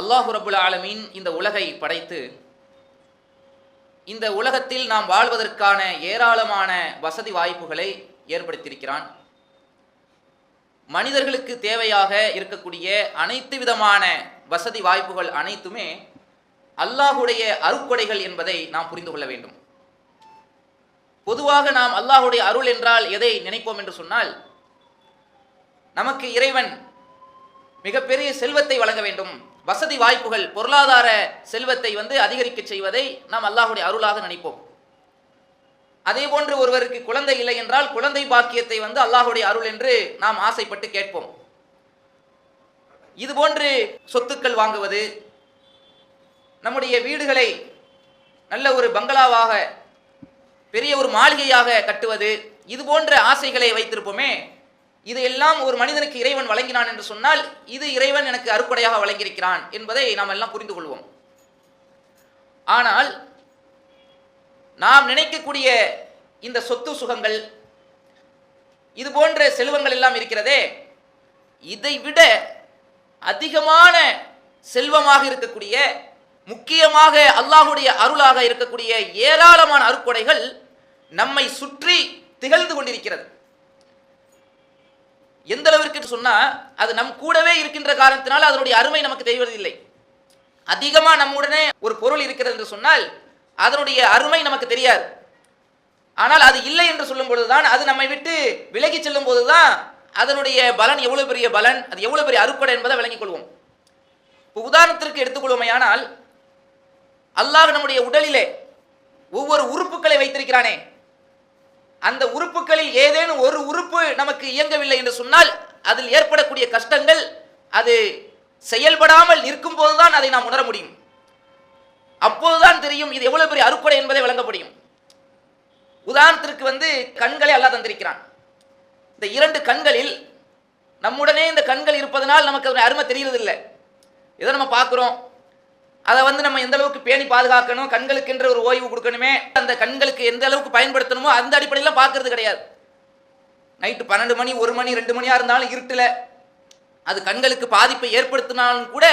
அல்லாஹு ரபுல் ஆலமீன் இந்த உலகை படைத்து இந்த உலகத்தில் நாம் வாழ்வதற்கான ஏராளமான வசதி வாய்ப்புகளை ஏற்படுத்தியிருக்கிறான். மனிதர்களுக்கு தேவையாக இருக்கக்கூடிய அனைத்து விதமான வசதி வாய்ப்புகள் அனைத்துமே அல்லாஹுடைய அருக்கொடைகள் என்பதை நாம் புரிந்து கொள்ள வேண்டும். பொதுவாக நாம் அல்லாஹுடைய அருள் என்றால் எதை நினைப்போம் என்று சொன்னால் நமக்கு இறைவன் மிகப்பெரிய செல்வத்தை வழங்க வேண்டும். வசதி வாய்ப்புகள் பொருளாதார செல்வத்தை வந்து அதிகரிக்க செய்வதை நாம் அல்லாஹுடைய அருளாக நினைப்போம். அதே போன்று ஒருவருக்கு குழந்தை இல்லை என்றால் குழந்தை பாக்கியத்தை வந்து அல்லாஹுடைய அருள் என்று நாம் ஆசைப்பட்டு கேட்போம். இது போன்று சொத்துக்கள் வாங்குவது நம்முடைய வீடுகளை நல்ல ஒரு பங்களாவாக பெரிய ஒரு மாளிகையாக கட்டுவது இது போன்ற ஆசைகளை வைத்திருப்போமே இது எல்லாம் ஒரு மனிதனுக்கு இறைவன் வழங்கினான் என்று சொன்னால் இது இறைவன் எனக்கு அறுக்குடையாக வழங்கியிருக்கிறான் என்பதை நாம் எல்லாம் புரிந்து கொள்வோம். ஆனால் நாம் நினைக்கக்கூடிய இந்த சொத்து சுகங்கள் இது போன்ற செல்வங்கள் எல்லாம் இருக்கிறதே இதை விட அதிகமான செல்வமாக இருக்கக்கூடிய முக்கியமாக அல்லாஹுடைய அருளாக இருக்கக்கூடிய ஏராளமான அருட்கொடைகள் நம்மை சுற்றி திகழ்ந்து கொண்டிருக்கிறது. எந்த அளவிற்கு சொன்னா அது நம் கூடவே இருக்கின்ற காரணத்தினால் அதனுடைய அருமை நமக்கு தெரிவதில்லை. அதிகமா நம்முடனே ஒரு பொருள் இருக்கிறது என்று சொன்னால் அதனுடைய அருமை நமக்கு தெரியாது. ஆனால் அது இல்லை என்று சொல்லும் பொழுதுதான் அது நம்மை விட்டு விலகி செல்லும் போதுதான் அதனுடைய பலன் எவ்வளவு பெரிய பலன் அது எவ்வளவு பெரிய அறுப்படை என்பதை விளங்கிக் கொள்வோம். இப்போ உதாரணத்திற்கு எடுத்துக்கொள்வோமையானால் அல்லாஹ் நம்முடைய உடலிலே ஒவ்வொரு உறுப்புகளை வைத்திருக்கிறானே. அந்த உறுப்புகளில் ஏதேனும் ஒரு உறுப்பு நமக்கு இயங்கவில்லை என்று சொன்னால் அதில் ஏற்படக்கூடிய கஷ்டங்கள் அது செயல்படாமல் நிற்கும் போதுதான் அதை நாம் உணர முடியும். அப்போதுதான் தெரியும் இது எவ்வளவு பெரிய அறுக்குடை என்பதை விளங்க முடியும். உதாரணத்திற்கு வந்து கண்களை அல்லா தந்திருக்கிறான். இந்த இரண்டு கண்களில் நம்முடனே இந்த கண்கள் இருப்பதனால் நமக்கு அதனுடைய அருமை தெரியறதில்லை. இதை நம்ம பார்க்குறோம். அதை வந்து நம்ம எந்த அளவுக்கு பேணி பாதுகாக்கணும் கண்களுக்கென்ற ஒரு ஓய்வு கொடுக்கணுமே அந்த கண்களுக்கு எந்த அளவுக்கு பயன்படுத்தணுமோ அந்த அடிப்படையில் பார்க்கறது கிடையாது. நைட்டு பன்னெண்டு மணி ஒரு மணி ரெண்டு மணியாக இருந்தாலும் இருட்டில். அது கண்களுக்கு பாதிப்பை ஏற்படுத்தினாலும் கூட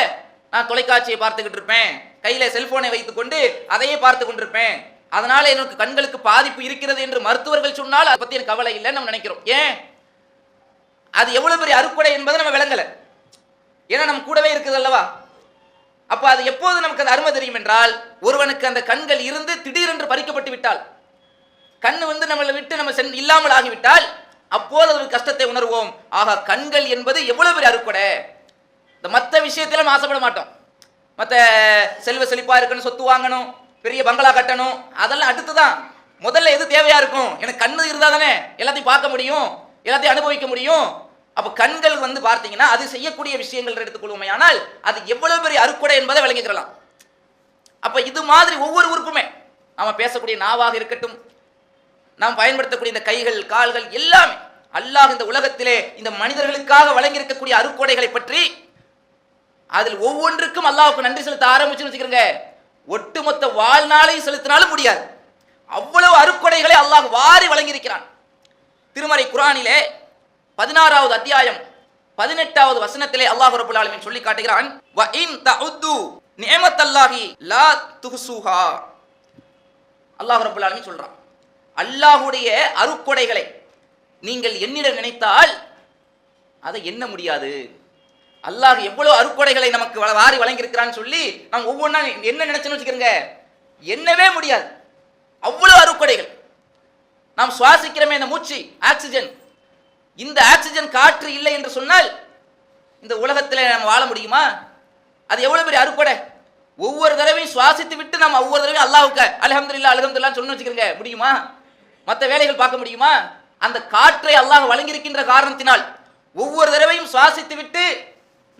நான் தொலைக்காட்சியை பார்த்துக்கிட்டு இருப்பேன். கையில் செல்போனை வைத்துக்கொண்டு அதையே பார்த்து கொண்டிருப்பேன். அதனால எனக்கு கண்களுக்கு பாதிப்பு இருக்கிறது என்று மருத்துவர்கள் சொன்னால் அதை பற்றி எனக்கு கவலை இல்லைன்னு நம்ம நினைக்கிறோம். ஏன்? அது எவ்வளோ பெரிய அறுப்படை என்பதை நம்ம விளங்கலை. ஏன்னா நம்ம கூடவே இருக்குது அல்லவா? அப்போ அது எப்போது நமக்கு அந்த அருமை தெரியும் என்றால் ஒருவனுக்கு அந்த கண்கள் இருந்து திடீரென்று பறிக்கப்பட்டு விட்டால் கண் வந்து நம்மளை விட்டு நம்ம சென் இல்லாமல் ஆகிவிட்டால் அப்போது ஒரு கஷ்டத்தை உணர்வோம். ஆக கண்கள் என்பது எவ்வளவு பெரிய அறுப்படை இந்த மற்ற விஷயத்திலும் நம்ம ஆசைப்பட மாட்டோம். மற்ற செல்வ செழிப்பாக இருக்கணும் சொத்து வாங்கணும் பெரிய பங்களா கட்டணும் அதெல்லாம் அடுத்து தான் முதல்ல எது தேவையாக இருக்கும்? எனக்கு கண்ணு இருந்தால் தானே எல்லாத்தையும் பார்க்க முடியும் எல்லாத்தையும் அனுபவிக்க முடியும். அப்ப கண்கள் வந்து பார்த்தீங்கன்னா அது செய்யக்கூடிய விஷயங்கள் எடுத்துக்கொள்வோமே. ஆனால் அது எவ்வளவு பெரிய அறுக்குடை என்பதை விளங்கிக்கிறலாம். அப்ப இது மாதிரி ஒவ்வொரு உறுப்புமே நாம பேசக்கூடிய நாவாக இருக்கட்டும் நாம் பயன்படுத்தக்கூடிய இந்த கைகள் கால்கள் எல்லாமே அல்லாஹ் இந்த உலகத்திலே இந்த மனிதர்களுக்காக வழங்கியிருக்கக்கூடிய அறுக்கோடைகளை பற்றி அதில் ஒவ்வொன்றுக்கும் அல்லாவுக்கு நன்றி செலுத்த ஆரம்பிச்சுன்னு வச்சுக்கிறோங்க ஒட்டுமொத்த வாழ்நாளையும் செலுத்தினாலும் முடியாது. அவ்வளவு அறுக்கொடைகளை அல்லாஹ் வாரி வழங்கியிருக்கிறான். திருமறை குரானிலே பதினாறாவது அத்தியாயம் பதினெட்டாவது வசனத்திலே அல்லாஹ் ரபுல் ஆலமீன் சொல்லி காட்டுகிறான் லா துஹ்சுஹா. அல்லாஹ் ரபுல் ஆலமீன் சொல்றான் அல்லாஹுடைய அருக்கொடைகளை நீங்கள் என்னிடம் நினைத்தால் அதை எண்ண முடியாது. அல்லாஹ் எவ்வளவு அருக்கொடைகளை நமக்கு வாரி வழங்கியிருக்கிறான்னு சொல்லி நாம் ஒவ்வொன்றா என்ன நினைச்சோன்னு வச்சுக்கிறோங்க எண்ணவே முடியாது. அவ்வளவு அருக்கொடைகள். நாம் சுவாசிக்கிறோமே இந்த மூச்சு ஆக்சிஜன் இந்த ஆக்சிஜன் காற்று இல்லை என்று சொன்னால் இந்த உலகத்தில் நம்ம வாழ முடியுமா? அது எவ்வளவு பெரிய அறுக்கொடை ஒவ்வொரு தடவையும் சுவாசித்து விட்டு நம்ம ஒவ்வொரு தடவையும் அல்லாஹ்வுக்கு அல்ஹம்துலில்லாஹ் அல்ஹம்துலில்லாஹ் சொன்னு வச்சுக்கிறீங்க முடியுமா? மற்ற வேலைகள் பார்க்க முடியுமா? அந்த காற்றை அல்லாஹ் வழங்கியிருக்கின்ற காரணத்தினால் ஒவ்வொரு தடவையும் சுவாசித்து விட்டு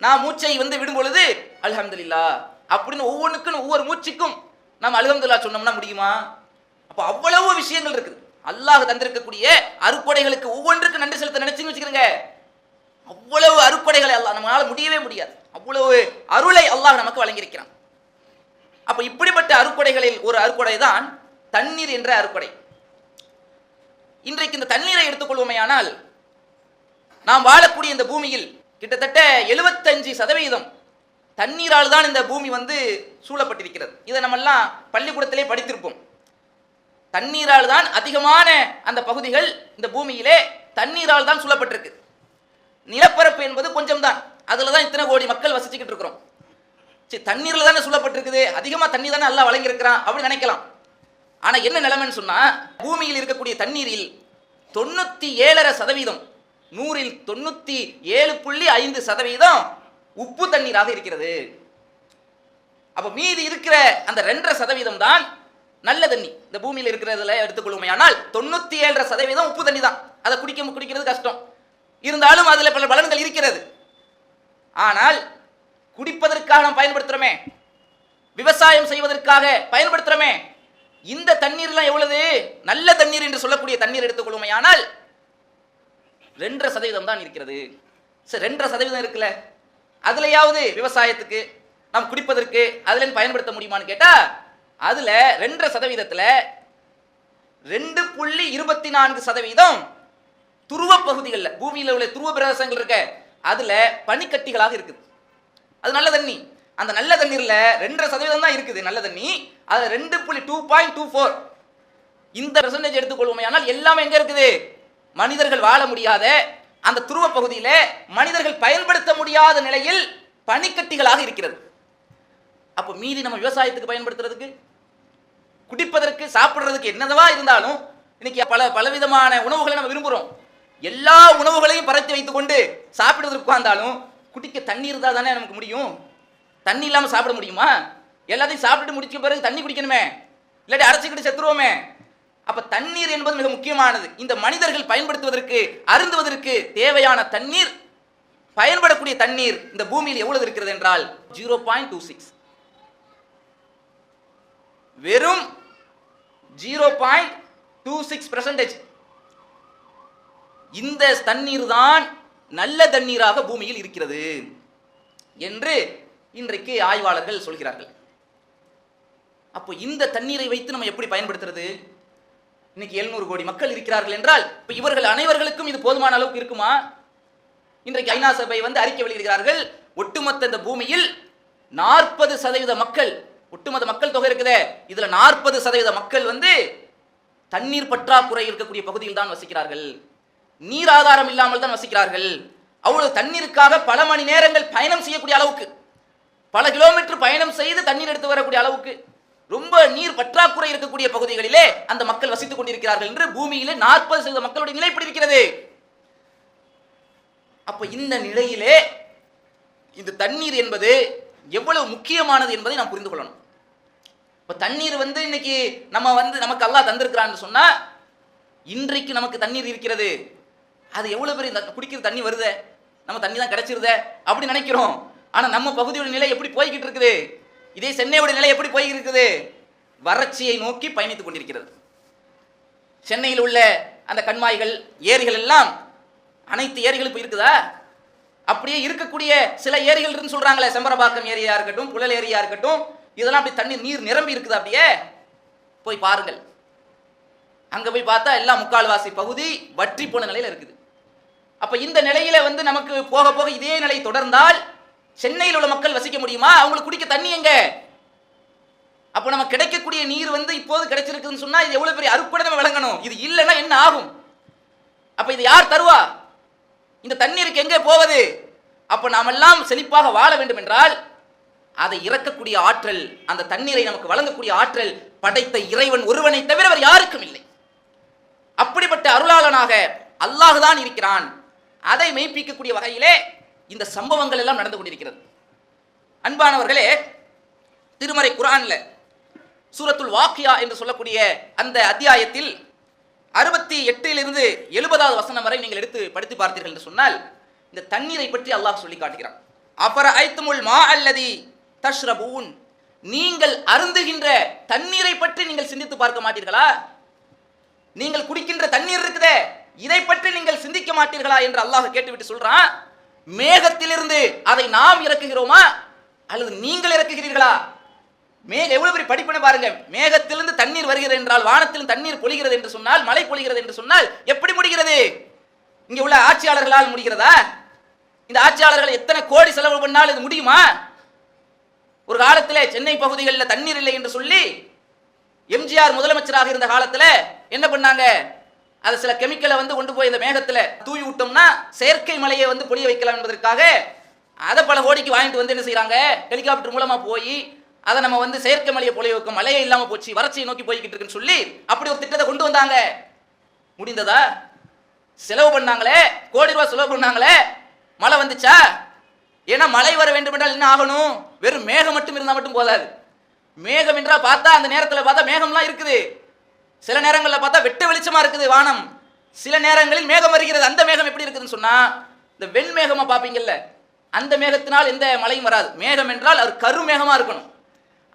நான் மூச்சை வந்து விடும் பொழுது அல்ஹம்துலில்லாஹ் அப்படின்னு ஒவ்வொன்றுக்கும் ஒவ்வொரு மூச்சுக்கும் நாம் அல்ஹம்துலில்லாஹ் சொன்னோம்னா முடியுமா? அப்போ அவ்வளவு விஷயங்கள் இருக்குது. அல்லாஹ் தந்திருக்கக்கூடிய அறுப்படைகளுக்கு ஒவ்வொன்றுக்கும் நன்றி செலுத்த நினைச்சுன்னு வச்சுக்கிறங்க. அவ்வளவு அறுப்படைகளை அல்லாஹ் நம்மளால முடியவே முடியாது. அவ்வளவு அருளை அல்லாஹ் நமக்கு வழங்கியிருக்கிறான். அப்ப இப்படிப்பட்ட அறுப்படைகளில் ஒரு அறுப்படை தான் தண்ணீர் என்ற அறுப்படை இன்றைக்கு இந்த தண்ணீரை எடுத்துக்கொள்வோமையானால் நாம் வாழக்கூடிய இந்த பூமியில் கிட்டத்தட்ட எழுபத்தஞ்சு சதவீதம் தண்ணீரால் தான் இந்த பூமி வந்து சூழப்பட்டிருக்கிறது. இதை நம்மெல்லாம் பள்ளிக்கூடத்திலே படித்திருப்போம். தண்ணீரால் தான் அதிகமான அந்த பகுதிகள் இந்த பூமியிலே தண்ணீரால் தான் சூழப்பட்டிருக்கு. நிலப்பரப்பு என்பது கொஞ்சம் தான் அதில் தான் இத்தனை கோடி மக்கள் வசிச்சுக்கிட்டு இருக்கிறோம். சரி தண்ணீரில் தானே சூழப்பட்டிருக்குது. அதிகமாக தண்ணி தானே நல்லா வழங்கியிருக்கிறான் அப்படின்னு நினைக்கலாம். ஆனால் என்ன நிலைமைன்னு சொன்னால் பூமியில் இருக்கக்கூடிய தண்ணீரில் தொண்ணூற்றி ஏழரை சதவீதம் நூறில் தொண்ணூற்றி ஏழு புள்ளி ஐந்து சதவீதம் உப்பு தண்ணீராக இருக்கிறது. அப்போ மீதி இருக்கிற அந்த ரெண்டரை சதவீதம் தான் நல்ல தண்ணி. இந்த பூமியில் இருக்கிறதுல எடுத்துக்கொள்ளுமே. ஆனால் தொண்ணூற்றி ஏழரை சதவீதம் உப்பு தண்ணி தான். அதை குடிக்க குடிக்கிறது கஷ்டம். இருந்தாலும் அதில் பல பலன்கள் இருக்கிறது. ஆனால் குடிப்பதற்காக நாம் பயன்படுத்துகிறோமே விவசாயம் செய்வதற்காக பயன்படுத்துகிறோமே இந்த தண்ணீர்லாம் எவ்வளவு? நல்ல தண்ணீர் என்று சொல்லக்கூடிய தண்ணீர் எடுத்துக்கொள்ளுமே. ஆனால் ரெண்டரை சதவீதம் தான் இருக்கிறது. சரி ரெண்டரை சதவீதம் இருக்குல்ல. அதுலையாவது விவசாயத்துக்கு நாம் குடிப்பதற்கு அதுலேருந்து பயன்படுத்த முடியுமான்னு கேட்டால் அதுல ரெண்டரை சதவீதத்துல ரெண்டு புள்ளி இருபத்தி நான்கு சதவீதம் துருவ பகுதிகளில் பூமியில் உள்ள துருவ பிரதேசங்கள் இருக்க அதுல பனிக்கட்டிகளாக இருக்குது. அது நல்ல தண்ணி. அந்த நல்ல தண்ணீர்ல ரெண்டரை சதவீதம் தான் இருக்குது நல்ல தண்ணி. அதில் ரெண்டு புள்ளி டூ பாயிண்ட் டூ ஃபோர். இந்த பெர்சன்டேஜ் எடுத்துக்கொள்வோமே ஆனால் எல்லாமே எங்க இருக்குது? மனிதர்கள் வாழ முடியாத அந்த துருவ பகுதியில் மனிதர்கள் பயன்படுத்த முடியாத நிலையில் பனிக்கட்டிகளாக இருக்கிறது. அப்போ மீதி நம்ம விவசாயத்துக்கு பயன்படுத்துறதுக்கு? குடிப்பதற்கு சாப்பிட்றதுக்கு என்னதவா இருந்தாலும் இன்னைக்கு பல பலவிதமான உணவுகளை நம்ம விரும்புகிறோம் எல்லா உணவுகளையும் பறத்து வைத்துக்கொண்டு சாப்பிடுவதற்கு உட்கார்ந்தாலும் குடிக்க தண்ணி இருந்தால் தானே நமக்கு முடியும்? தண்ணி இல்லாமல் சாப்பிட முடியுமா? எல்லாத்தையும் சாப்பிட்டுட்டு முடிச்ச பிறகு தண்ணி குடிக்கணுமே? இல்லாட்டி அரைச்சிக்கிட்டு செத்துருவோமே? அப்போ தண்ணீர் என்பது மிக முக்கியமானது. இந்த மனிதர்கள் பயன்படுத்துவதற்கு அருந்துவதற்கு தேவையான தண்ணீர் பயன்படக்கூடிய தண்ணீர் இந்த பூமியில் எவ்வளவு இருக்கிறது என்றால் ஜீரோ பாயிண்ட் டூ சிக்ஸ். வெறும் zero point two six percentage இந்த தண்ணீர் தான் நல்ல தண்ணீராக பூமியில் இருக்கிறது என்று இன்றைக்கு ஆய்வாளர்கள் சொல்கிறார்கள். அப்போ இந்த தண்ணீரை வைத்து நம்ம எப்படி பயன்படுத்துறது? இன்னைக்கு எழுநூறு கோடி மக்கள் இருக்கிறார்கள் என்றால் இப்போ இவர்கள் அனைவர்களுக்கும் இது போதுமான அளவுக்கு இருக்குமா? இன்றைக்கு ஐநா சபை வந்து அறிக்கை வெளியிடுகிறார்கள் ஒட்டுமொத்த இந்த பூமியில் நாற்பது சதவீத மக்கள் ஒட்டுமொத்த மக்கள் தொகை இருக்குதே. இதுல நாற்பது சதவீத மக்கள் வந்து தண்ணீர் பற்றாக்குறை இருக்கக்கூடிய பகுதியில் தான் வசிக்கிறார்கள். நீர் ஆதாரம் இல்லாமல் தான் வசிக்கிறார்கள். அவ்வளவு தண்ணீருக்காக பல மணி நேரங்கள் பயணம் செய்யக்கூடிய அளவுக்கு பல கிலோமீட்டர் பயணம் செய்து தண்ணீர் எடுத்து வரக்கூடிய அளவுக்கு ரொம்ப நீர் பற்றாக்குறை இருக்கக்கூடிய பகுதிகளிலே அந்த மக்கள் வசித்துக் கொண்டிருக்கிறார்கள் என்று பூமியிலே நாற்பது சதவீத மக்களுடைய நிலை இப்படி இருக்கிறது. அப்ப இந்த நிலையிலே இந்த தண்ணீர் என்பது எவ்வளவு முக்கியமானது என்பதை நாம் புரிந்து கொள்ளணும். இப்போ தண்ணீர் வந்து இன்னைக்கு நம்ம வந்து நமக்கு அல்லாஹ் தந்திருக்கிறான்னு சொன்னால் இன்றைக்கு நமக்கு தண்ணீர் இருக்கிறது. அது எவ்வளோ பெரிய இந்த குடிக்கிற தண்ணி வருதே? நம்ம தண்ணி தான் கிடைச்சிருதே? அப்படி நினைக்கிறோம். ஆனால் நம்ம பகுதியோட நிலை எப்படி போய்கிட்டு இருக்குது? இதே சென்னையோட நிலை எப்படி போய்கிட்டு இருக்குது? வறட்சியை நோக்கி பயணித்துக் கொண்டிருக்கிறது. சென்னையில் உள்ள அந்த கண்மாய்கள் ஏரிகள் எல்லாம் அனைத்து ஏரிகளும் இப்போ இருக்குதா? அப்படியே இருக்கக்கூடிய சில ஏரிகள் இருக்குன்னு சொல்றாங்களே. செம்பரபாக்கம் ஏரியா இருக்கட்டும் புழல் ஏரியா இருக்கட்டும் இதெல்லாம் அப்படி தண்ணீர் நீர் நிரம்பி இருக்குது அப்படியே. போய் பாருங்கள். அங்கே போய் பார்த்தா எல்லாம் முக்கால்வாசி பகுதி வற்றி போன நிலையில் இருக்குது. அப்போ இந்த நிலையில வந்து நமக்கு போக போக இதே நிலை தொடர்ந்தால் சென்னையில் உள்ள மக்கள் வசிக்க முடியுமா? அவங்களுக்கு குடிக்க தண்ணி எங்க? அப்போ நம்ம கிடைக்கக்கூடிய நீர் வந்து இப்போது கிடைச்சிருக்குன்னு சொன்னால் இது எவ்வளோ பெரிய அறுப்படை நம்ம விளங்கணும் இது இல்லைன்னா என்ன ஆகும்? அப்போ இது யார் தருவா? இந்த தண்ணீருக்கு எங்கே போவது? அப்போ நாமெல்லாம் செழிப்பாக வாழ வேண்டும் என்றால் அதை இறக்கக்கூடிய ஆற்றல் அந்த தண்ணீரை நமக்கு வழங்கக்கூடிய ஆற்றல் படைத்த இறைவன் ஒருவனை தவிர வேறு யாருக்கும் இல்லை. அப்படிப்பட்ட அருளாளனாக அல்லாஹ் தான் இருக்கிறான். அதை மெய்ப்பிக்கக்கூடிய வகையிலே இந்த சம்பவங்கள் எல்லாம் நடந்து கொண்டிருக்கிறது. அன்பானவர்களே திருமறை குரான்ல சூரத்துல் வாக்கியா என்று சொல்லக்கூடிய அந்த அத்தியாயத்தில் அறுபத்தி எட்டிலிருந்து எழுபதாவது வசனம் வரை நீங்கள் எடுத்து படித்து பார்த்தீர்கள் என்று சொன்னால் இந்த தண்ணீரை பற்றி அல்லாஹ் சொல்லி காட்டுகிறான். அப்புறம் ஐத்துமுல் மா அல்லதி தஷ்ரபூன். நீங்கள் அருந்துகின்ற தண்ணீரை பற்றி நீங்கள் சிந்தித்து பார்க்க மாட்டீர்களா? நீங்கள் குடிக்கின்ற தண்ணீர் இருக்குதே இதை பற்றி நீங்கள் சிந்திக்க மாட்டீர்களா என்று அல்லாஹ் கேட்டுவிட்டு சொல்றான். மேகத்திலிருந்து அதை நாம் இறக்குகிறோமா? அல்லது நீங்கள் இறக்குகிறீர்களா? மேக எவ்வளவு பெரிய படிப்பினை பாருங்க. மேகத்திலிருந்து தண்ணீர் வருகிறது என்றால் வானத்திலும் தண்ணீர் பொழிகிறது என்று சொன்னால் மழை பொழிகிறது என்று சொன்னால் எப்படி முடிகிறது? இங்க உள்ள ஆட்சியாளர்களால் முடிகிறதா? இந்த ஆட்சியாளர்கள் எத்தனை கோடி செலவு பண்ணால் இது முடியுமா? ஒரு காலத்தில் சென்னை பகுதிகளில் தண்ணீர் இல்லை என்று சொல்லி எம்ஜிஆர் முதலமைச்சராக இருந்த காலத்தில் என்ன பண்ணாங்க? அது சில கெமிக்கலை வந்து கொண்டு போய் இந்த மேகத்தில் தூவி விட்டோம்னா செயற்கை மலையை வந்து பொழிய வைக்கலாம் என்பதற்காக அதை பல கோடிக்கு வாங்கிட்டு வந்து என்ன செய்கிறாங்க ஹெலிகாப்டர் மூலமாக போய் அதை நம்ம வந்து செயற்கை மலையை பொழிய வைக்கும் மழையே இல்லாமல் போச்சு வறட்சியை நோக்கி போய்கிட்டு இருக்குன்னு சொல்லி அப்படி ஒரு திட்டத்தை கொண்டு வந்தாங்க. முடிந்ததா? செலவு பண்ணாங்களே? கோடி ரூபாய் செலவு பண்ணாங்களே? மழை வந்துச்சா? ஏன்னா மழை வர வேண்டும் என்றால் என்ன ஆகணும்? வெறும் மேகம் மட்டும் இருந்தால் மட்டும் போதாது. மேகம் என்றால் பார்த்தா அந்த நேரத்தில் பார்த்தா மேகம்லாம் இருக்குது. சில நேரங்களில் பார்த்தா வெட்ட வெளிச்சமா இருக்குது வானம். சில நேரங்களில் மேகம் வருகிறது. அந்த மேகம் எப்படி இருக்குதுன்னு சொன்னால் இந்த வெண்மேகமாக பார்ப்பீங்கல்ல அந்த மேகத்தினால் எந்த மழையும் வராது. மேகம் என்றால் அது கருமேகமாக இருக்கணும்.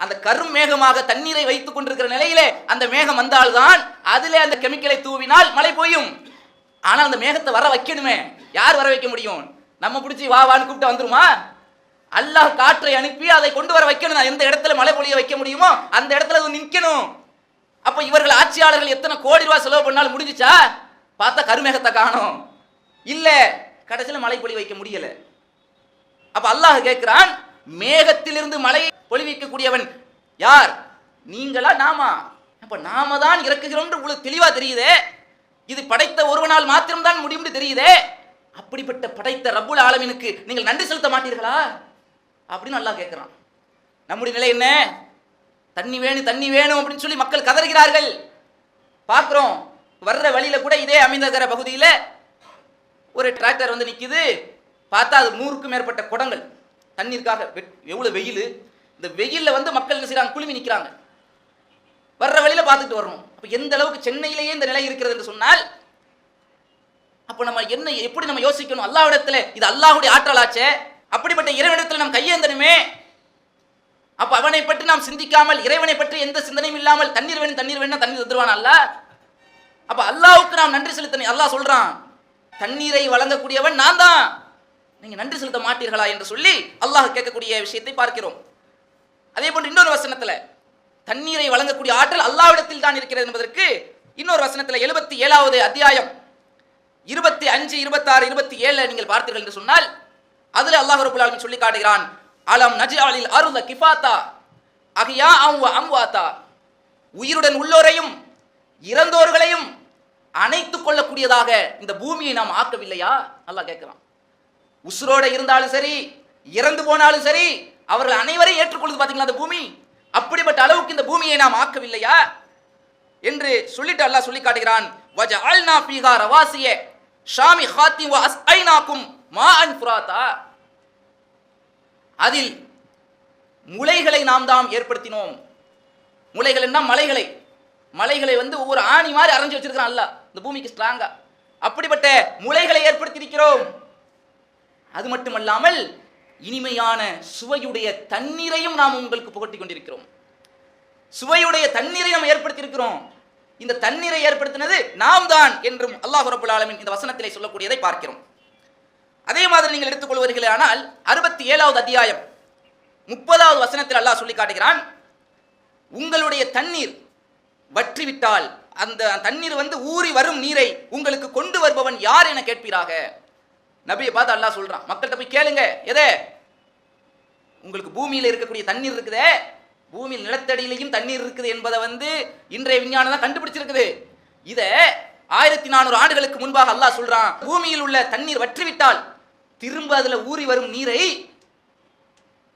அந்த கரும் மேகமாக தண்ணீரை வைத்துக் கொண்டிருக்கிற நிலையிலே அந்த மேகம் வந்தால்தான் அதிலே அந்த கெமிக்கலை தூவினால் மழை போயும் ஆனால் அந்த மேகத்தை வர வைக்கணுமே. யார் வர வைக்க முடியும்? நம்ம பிடிச்சி வா வான்னு கூப்பிட்டு வந்துருமா? அல்லாஹ் காற்றை அனுப்பி அதை கொண்டு வர வைக்கணும். நான் எந்த இடத்துல மழை பொழிய வைக்க முடியுமோ அந்த இடத்துல அது நிற்கணும். அப்போ இவர்கள் ஆட்சியாளர்கள் எத்தனை கோடி ரூபாய் செலவு பண்ணாலும் முடிஞ்சிச்சா? பார்த்தா கருமேகத்தை காணும். இல்ல கடைசியில் மழை பொழி வைக்க முடியல. அப்ப அல்லாஹ் கேட்கிறான் மேகத்திலிருந்து மழையை பொழிவிக்கக்கூடியவன் யார்? நீங்களா நாமா? அப்ப நாம தான் இறக்குகிறோம் உங்களுக்கு தெளிவா தெரியுதே. இது படைத்த ஒருவனால் மாத்திரம்தான் முடியும்னு தெரியுதே. அப்படிப்பட்ட படைத்த ரப்புல் ஆலமினுக்கு நீங்கள் நன்றி செலுத்த மாட்டீர்களா? அப்படின்னு நல்லா கேட்குறான் நம்முடைய நிலை என்ன? தண்ணி வேணும் தண்ணி வேணும் அப்படின்னு சொல்லி மக்கள் கதறுகிறார்கள். பார்க்குறோம் வர்ற வழியில் கூட இதே அமைந்தகர பகுதியில் ஒரு டிராக்டர் வந்து நிற்கிது பார்த்தா அது நூறுக்கும் மேற்பட்ட குடங்கள். தண்ணீருக்காக எவ்வளோ வெயில். இந்த வெயிலில் வந்து மக்கள் என்ன செய்கிறாங்க குழுமி நிற்கிறாங்க வர்ற வழியில் பார்த்துட்டு வரணும். அப்போ எந்த அளவுக்கு சென்னையிலேயே இந்த நிலை இருக்கிறது என்று சொன்னால் அப்போ நம்ம என்ன எப்படி நம்ம யோசிக்கணும்? அல்லாவிடத்தில் இது அல்லாஹ்வுடைய ஆற்றலாச்சே. அப்படிப்பட்ட இறைவனிடத்தில் நாம் கையேந்தனுமே அப்ப அவனை பற்றி நாம் சிந்திக்காமல் இறைவனை பற்றி எந்த சிந்தனையும் இல்லாமல் தண்ணீர் வேணும் தண்ணீர் வேணும் தண்ணீர் தந்துருவான் அல்ல அப்ப அல்லாவுக்கு நாம் நன்றி செலுத்தணும். அல்லாஹ் சொல்றான் தண்ணீரை வழங்கக்கூடியவன் நான் தான் நீங்க நன்றி செலுத்த மாட்டீர்களா என்று சொல்லி அல்லாஹ் கேட்கக்கூடிய விஷயத்தை பார்க்கிறோம். அதே போன்று இன்னொரு வசனத்துல தண்ணீரை வழங்கக்கூடிய ஆற்றல் அல்லாவிடத்தில் தான் இருக்கிறது என்பதற்கு இன்னொரு வசனத்துல எழுபத்தி ஏழாவது அத்தியாயம் இருபத்தி அஞ்சு இருபத்தாறு இருபத்தி ஏழு நீங்கள் பார்த்தீர்கள் என்று சொன்னால் அதுல அல்லாஹ் ரபுல் சொல்லி காட்டுகிறான் அலம் நஜ்அலில் அருள கிஃபாத்தா அகியா அம்வ அம்வாத்தா. உயிருடன் உள்ளோரையும் இறந்தோர்களையும் அணைத்துக் கொள்ளக்கூடியதாக இந்த பூமியை நாம் ஆக்கவில்லையா? நல்லா கேட்கிறான். உசுரோட இருந்தாலும் சரி இறந்து போனாலும் சரி அவர்கள் அனைவரையும் ஏற்றுக்கொள்ளுது பார்த்தீங்களா அந்த பூமி? அப்படிப்பட்ட அளவுக்கு இந்த பூமியை நாம் ஆக்கவில்லையா? என்று சொல்லிட்டு அல்லாஹ் சொல்லி காட்டுகிறான் வஜஅல்னா ஃபீஹா ரவாசிய ஷாமி ஹாத்தி வ அஸ்ஐனாக்கும் மாஅன் புராத்தா அதில் முளைகளை நாம் தாம் ஏற்படுத்தினோம். முளைகள் என்ன? மலைகளை. மலைகளை வந்து ஒவ்வொரு ஆணி மாதிரி அரைஞ்சு வச்சிருக்கிறான் அல்ல இந்த பூமிக்கு ஸ்ட்ராங்கா அப்படிப்பட்ட முளைகளை ஏற்படுத்தியிருக்கிறோம். அது மட்டுமல்லாமல் இனிமையான சுவையுடைய தண்ணீரையும் நாம் உங்களுக்கு புகட்டி கொண்டிருக்கிறோம். சுவையுடைய தண்ணீரை நாம் ஏற்படுத்தியிருக்கிறோம். இந்த தண்ணீரை ஏற்படுத்தினது நாம் தான் என்றும் அல்லாஹ் ரபுல் ஆலமின் இந்த வசனத்திலே சொல்லக்கூடியதை பார்க்கிறோம். அதே மாதிரி நீங்கள் எடுத்துக்கொள்வீர்களே ஆனால் அறுபத்தி ஏழாவது அத்தியாயம் முப்பதாவது வசனத்தில் அல்லாஹ் சொல்லி காட்டுகிறான் உங்களுடைய தண்ணீர் வற்றிவிட்டால் அந்த தண்ணீர் வந்து ஊறி வரும் நீரை உங்களுக்கு கொண்டு வருபவன் யார் என கேட்பீராக? நபியை பார்த்து அல்லாஹ் சொல்றான். மக்கள்கிட்ட போய் கேளுங்க. எதே? உங்களுக்கு பூமியில் இருக்கக்கூடிய தண்ணீர் இருக்குதே. பூமியில் நிலத்தடியிலையும் தண்ணீர் இருக்குது என்பதை வந்து இன்றைய விஞ்ஞானம் தான் கண்டுபிடிச்சிருக்குது. இதை ஆயிரத்தி நானூறு ஆண்டுகளுக்கு முன்பாக அல்லாஹ் சொல்றான் பூமியில் உள்ள தண்ணீர் வற்றிவிட்டால் திரும்ப அதில் ஊறி வரும் நீரை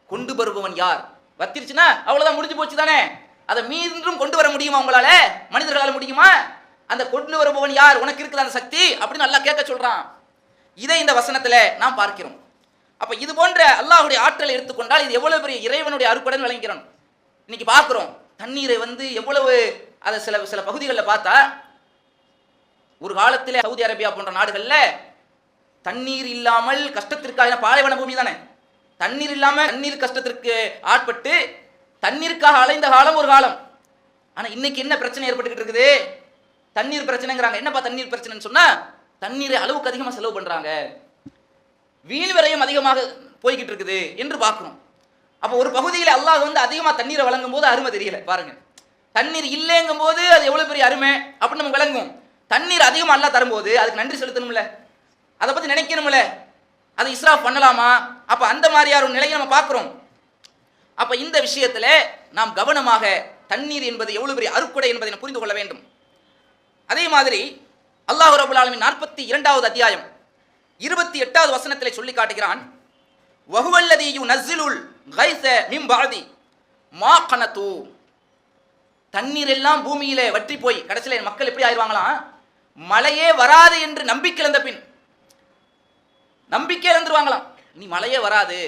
கொண்டு வருபவன் யார்? வத்திருச்சுன்னா அவ்வளோதான் முடிஞ்சு போச்சு தானே? அதை மீண்டும் கொண்டு வர முடியுமா உங்களால? மனிதர்களால் முடியுமா? அந்த கொண்டு வருபவன் யார்? உனக்கு இருக்குது அந்த சக்தி? அப்படின்னு நல்லா கேட்க சொல்றான். இதை இந்த வசனத்தில் நாம் பார்க்கிறோம். அப்ப இது போன்ற அல்லாஹ்வுடைய ஆற்றலை எடுத்துக்கொண்டால் இது எவ்வளவு பெரிய இறைவனுடைய அருக்குடன் விளங்கிறோம் இன்னைக்கு பார்க்குறோம். தண்ணீரை வந்து எவ்வளவு அதை சில சில பகுதிகளில் பார்த்தா ஒரு காலத்தில் சவுதி அரேபியா போன்ற நாடுகளில் தண்ணீர் இல்லாமல் கஷ்டத்திற்காக பாலைவன பூமி தானே? தண்ணீர் இல்லாமல் தண்ணீர் கஷ்டத்திற்கு ஆட்பட்டு தண்ணீருக்காக அலைந்த காலம் ஒரு காலம். ஆனால் இன்னைக்கு என்ன பிரச்சனை ஏற்பட்டுக்கிட்டு இருக்குது? தண்ணீர் பிரச்சனைங்கிறாங்க. என்னப்பா தண்ணீர் பிரச்சனைன்னு சொன்னால் தண்ணீரை அளவுக்கு அதிகமாக செலவு பண்ணுறாங்க வீண் விரயம் அதிகமாக போய்கிட்டு இருக்குது என்று பார்க்கணும் அப்போ ஒரு பகுதியில் அல்லாஹ் வந்து அதிகமாக தண்ணீரை வழங்கும் போது அருமை தெரியல. பாருங்க. தண்ணீர் இல்லைங்கும் போது அது எவ்வளோ பெரிய அருமை அப்படின்னு நம்ம விளங்கும் தண்ணீர் அதிகமாக அல்லா தரும்போது அதுக்கு நன்றி செலுத்தணும்ல. அதை பத்தி நினைக்கணும்ல. அதை இஸ்ராஃப் பண்ணலாமா? அப்ப அந்த மாதிரியான ஒரு நிலையை நம்ம பார்க்கிறோம். அப்ப இந்த விஷயத்துல நாம் கவனமாக தண்ணீர் என்பது எவ்வளவு பெரிய அருக்குடை என்பதை நாம் புரிந்து கொள்ள வேண்டும். அதே மாதிரி அல்லாஹ் ரபுல் ஆலமின் நாற்பத்தி இரண்டாவது அத்தியாயம் இருபத்தி எட்டாவது வசனத்திலே சொல்லி காட்டுகிறான் வஹுவல்லதியு நஸ்ஸிலுல் கைஸ மின் பாதி மா கனது தண்ணீர் எல்லாம் பூமியிலே வற்றி போய் கடைசியில் மக்கள் எப்படி ஆயிடுவாங்களாம்? மழையே வராது என்று நம்பிக்கை இழந்த பின் நம்பிக்கை இழந்துருவாங்களாம் நீ மழையே வராது.